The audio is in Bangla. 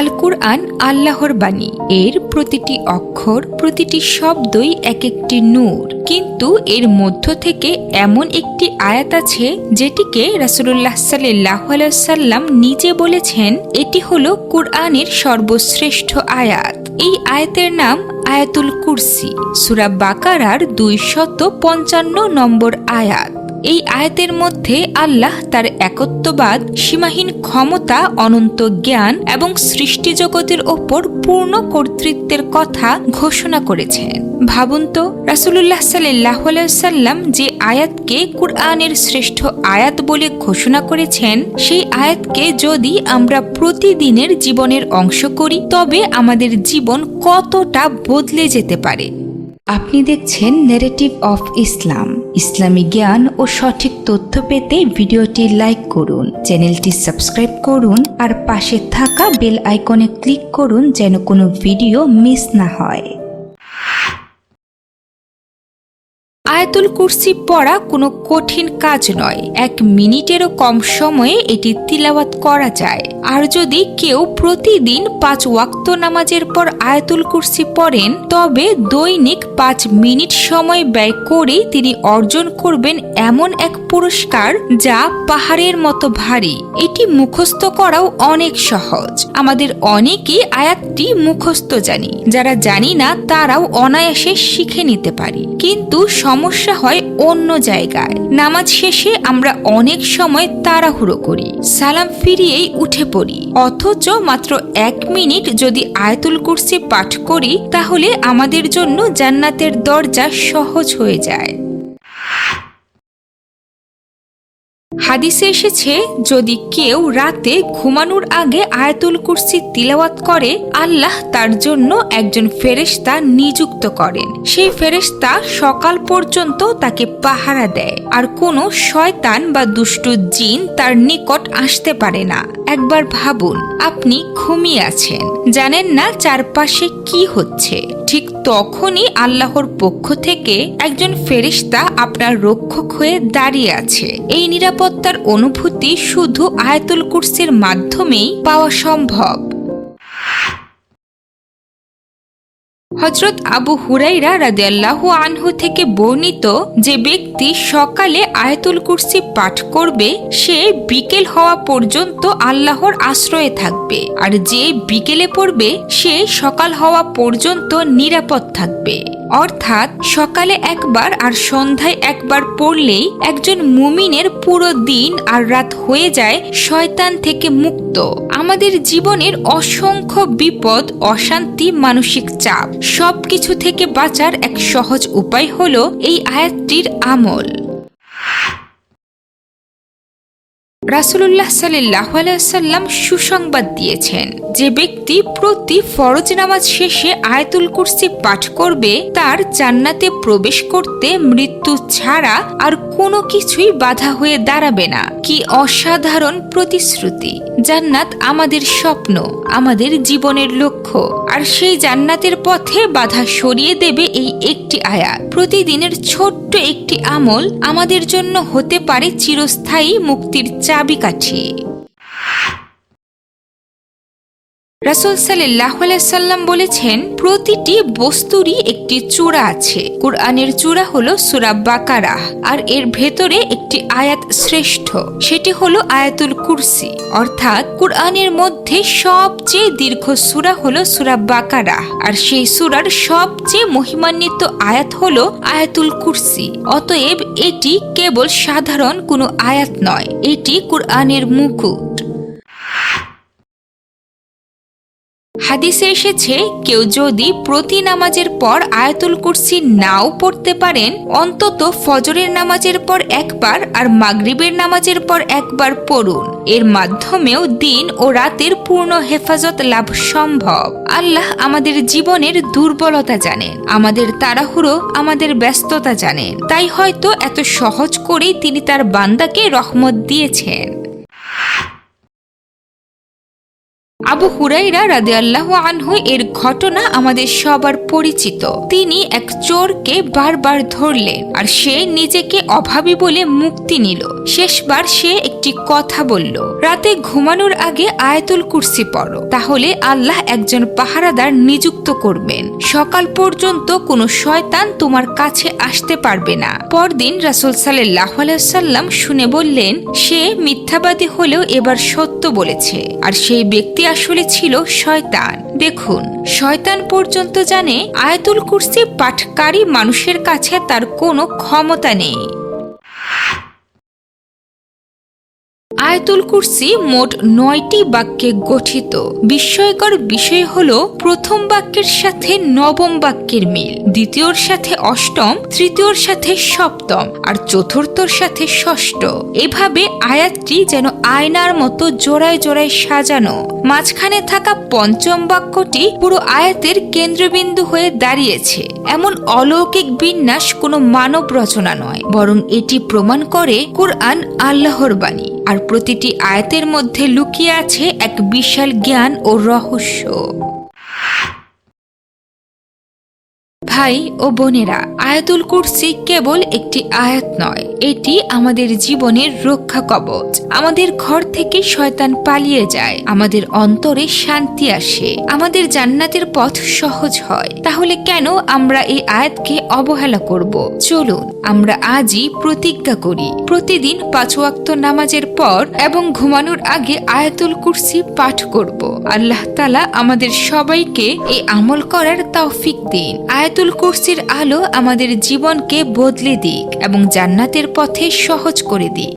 আল কুরআন আল্লাহর বাণী। এর প্রতিটি অক্ষর, প্রতিটি শব্দই এক একটি নূর। কিন্তু এর মধ্য থেকে এমন একটি আয়াত আছে, যেটিকে রাসুলুল্লাহ সাল্লাহ সাল্লাম নিজে বলেছেন, এটি হল কুরআনের সর্বশ্রেষ্ঠ আয়াত। এই আয়াতের নাম আয়াতুল কুরসি। সুরা বাকারার দুই শত পঞ্চান্ন নম্বর আয়াত। এই আয়াতের মধ্যে আল্লাহ তার একত্ববাদ, সীমাহীন ক্ষমতা, অনন্ত জ্ঞান এবং সৃষ্টি জগতের ওপর পূর্ণ কর্তৃত্বের কথা ঘোষণা করেছেন। ভাবুন তো রাসুল্লাহ সাল্লাহ সাল্লাম যে আয়াতকে কুরআনের শ্রেষ্ঠ আয়াত বলে ঘোষণা করেছেন, সেই আয়াতকে যদি আমরা প্রতিদিনের জীবনের অংশ করি, তবে আমাদের জীবন কতটা বদলে যেতে পারে? আপনি দেখছেন নেরেটিভ অফ ইসলাম ইসলামী জ্ঞান ও সঠিক তথ্য পেতে ভিডিওটি লাইক করুন, চ্যানেলটি সাবস্ক্রাইব করুন আর পাশে থাকা বেল আইকনে ক্লিক করুন যেন কোনো ভিডিও মিস না হয়। আয়াতুল কুরসি পড়া কোনো কঠিন কাজ নয়। এক মিনিটেরও কম সময়ে এটি তিলাওয়াত করা যায়। আর যদি কেউ প্রতিদিন পাঁচ ওয়াক্ত নামাজের পর আয়াতুল কুরসি পড়েন, তবে দৈনিক পাঁচ মিনিট সময় ব্যয় করেই তিনি অর্জন করবেন এমন এক পুরস্কার যা পাহাড়ের মতো ভারী। এটি মুখস্থ করাও অনেক সহজ। আমাদের অনেকেই আয়াতটি মুখস্থ জানি। যারা জানি না, তারাও অনায়াসে শিখে নিতে পারি। কিন্তু সমস্যা হয় অন্য জায়গায়। নামাজ শেষে আমরা অনেক সময় তাড়াহুড়ো করি। সালাম ফিরিয়েই উঠে পড়ি। অথচ মাত্র এক মিনিট যদি আয়তুল কুরসি পাঠ করি, তাহলে আমাদের জন্য জান্নাতের দরজা সহজ হয়ে যায়। হাদিসে এসেছে, যদি কেউ রাতে ঘুমানোর আগে আয়াতুল কুরসি তিলাওয়াত করে, আল্লাহ তার জন্য একজন ফেরেশতা নিযুক্ত করেন। সেই ফেরেশতা সকাল পর্যন্ত তাকে পাহারা দেয়। আর কোনো শয়তান বা দুষ্টু জিন তার নিকট আসতে পারে না। একবার ভাবুন, আপনি ঘুমিয়ে আছেন। জানেন না চারপাশে কি হচ্ছে। ঠিক তখনই আল্লাহর পক্ষ থেকে একজন ফেরিস্তা আপনার রক্ষক হয়ে দাঁড়িয়ে আছে। এই নিরাপত্তার অনুভূতি শুধু আয়াতুল কুরসির মাধ্যমেই পাওয়া সম্ভব। হজরত আবু হুরাইরা রাদিয়াল্লাহু আনহু থেকে বর্ণিত যে ব্যক্তি সকালে আয়াতুল কুরসি পাঠ করবে, সে বিকেল হওয়া পর্যন্ত আল্লাহর আশ্রয়ে থাকবে। আর যে বিকেলে পড়বে, সে সকাল হওয়া পর্যন্ত নিরাপদ থাকবে। অর্থাৎ সকালে একবার আর সন্ধ্যায় একবার পড়লেই একজন মুমিনের পুরো দিন আর রাত হয়ে যায় শয়তান থেকে মুক্ত। আমাদের জীবনের অসংখ্য বিপদ, অশান্তি, মানসিক চাপ। সবকিছু থেকে বাঁচার এক সহজ উপায় হল এই আয়াতটির আমল। রাসুল্লাহ সাল্লাহ সাল্লাম সুসংবাদ দিয়েছেন যে ব্যক্তি প্রতি ফরজ নামাজ শেষে আয়তুল কুরসি পাঠ করবে, তার জান্নাতে প্রবেশ করতে মৃত্যু ছাড়া আর কোনো কিছুই বাধা হয়ে দাঁড়াবে না। কি অসাধারণ প্রতিশ্রুতি। জান্নাত আমাদের স্বপ্ন, আমাদের জীবনের লক্ষ্য, আর সেই জান্নাতের পথে বাধা সরিয়ে দেবে এই একটি আয়াত। প্রতিদিনের ছোট্ট একটি আমল আমাদের জন্য হতে পারে চিরস্থায়ী মুক্তির চাবিকাঠি রাসুল সাল্লাহ সাল্লাম বলেছেন, প্রতিটি বস্তুরই একটি চূড়া আছে। কোরআনের চূড়া হলো সুরা বাকারা আর এর ভেতরে একটি আয়াত শ্রেষ্ঠ। সেটি হলো আয়াতুল কুরসি। অর্থাৎ কোরআনের মধ্যে সবচেয়ে দীর্ঘ সুরা হলো সুরা বাকারা আর সেই সুরার সবচেয়ে মহিমান্বিত আয়াত হলো আয়াতুল কুরসি। অতএব এটি কেবল সাধারণ কোনো আয়াত নয়, এটি কোরআনের মুকুট। হাদিসে এসেছে, কেউ যদি প্রতি নামাজের পর আয়াতুল কুরসি নাও পড়তে পারেন, অন্তত ফজরের নামাজের পর একবার আর মাগরিবের নামাজের পর একবার পড়ুন। এর মাধ্যমেও দিন ও রাতের পূর্ণ হেফাজত লাভ সম্ভব। আল্লাহ আমাদের জীবনের দুর্বলতা জানেন, আমাদের তাড়াহুড়ো আমাদের ব্যস্ততা জানেন। তাই হয়তো এত সহজ করেই তিনি তার বান্দাকে রহমত দিয়েছেন। আবু হুরাইরা রাদে আল্লাহ আনহু এর ঘটনা আমাদের সবার পরিচিত। তিনি এক চোরকে বারবার ধরলেন আর সে নিজেকে অভাবী বলে মুক্তি নিল। শেষবার সে একটি কথা বলল, রাতে ঘুমানোর আগে আয়াতুল কুরসি পড়ো, তাহলে আল্লাহ একজন পাহারাদার নিযুক্ত করবেন। সকাল পর্যন্ত কোনো শয়তান তোমার কাছে আসতে পারবে না। পরদিন রাসুল সাল্লাহ সাল্লাম শুনে বললেন, সে মিথ্যাবাদী হলেও এবার সত্য বলেছে, আর সেই ব্যক্তি আসলে ছিল শয়তান। দেখুন, শয়তান পর্যন্ত জানে আয়াতুল কুরসি পাঠকারী মানুষের কাছে তার কোনো ক্ষমতা নেই। আয়াতুল কুরসি মোট নয়টি বাক্যে গঠিত। বিস্ময়কর বিষয় হল, প্রথম বাক্যের সাথে নবম বাক্যের মিল, দ্বিতীয়র সাথে অষ্টম, তৃতীয়র সাথে সপ্তম, আর চতুর্থর সাথে ষষ্ঠ। এভাবে আয়াতটি যেন আয়নার মতো জোড়ায় জোড়ায় সাজানো। মাঝখানে থাকা পঞ্চম বাক্যটি পুরো আয়াতের কেন্দ্রবিন্দু হয়ে দাঁড়িয়েছে। এমন অলৌকিক বিন্যাস কোনো মানব রচনা নয়, বরং এটি প্রমাণ করে কোরআন আল্লাহর বাণী। আর প্রতিটি আয়াতের মধ্যে লুকিয়ে আছে এক বিশাল জ্ঞান ও রহস্য। ভাই ও বোনেরা, আয়াতুল কুরসি কেবল একটি আয়াত নয়। এটি আমাদের জীবনের রক্ষা কবচ। আমাদের ঘর থেকে শয়তান পালিয়ে যায়। আমাদের অন্তরে শান্তি আসে। আমাদের জান্নাতের পথ সহজ হয়। তাহলে কেন আমরা এই আয়াতকে অবহেলা করব? চলুন, আমরা আজই প্রতিজ্ঞা করি। প্রতিদিন পাঁচ ওয়াক্ত নামাজের পর এবং ঘুমানোর আগে আয়াতুল কুরসি পাঠ করব। আল্লাহ তালা আমাদের সবাইকে এই আমল করার তৌফিক দিন। আয়াতুল কুরসির আলো আমাদের জীবনকে বদলে দিক এবং জান্নাতের পথে সহজ করে দিক।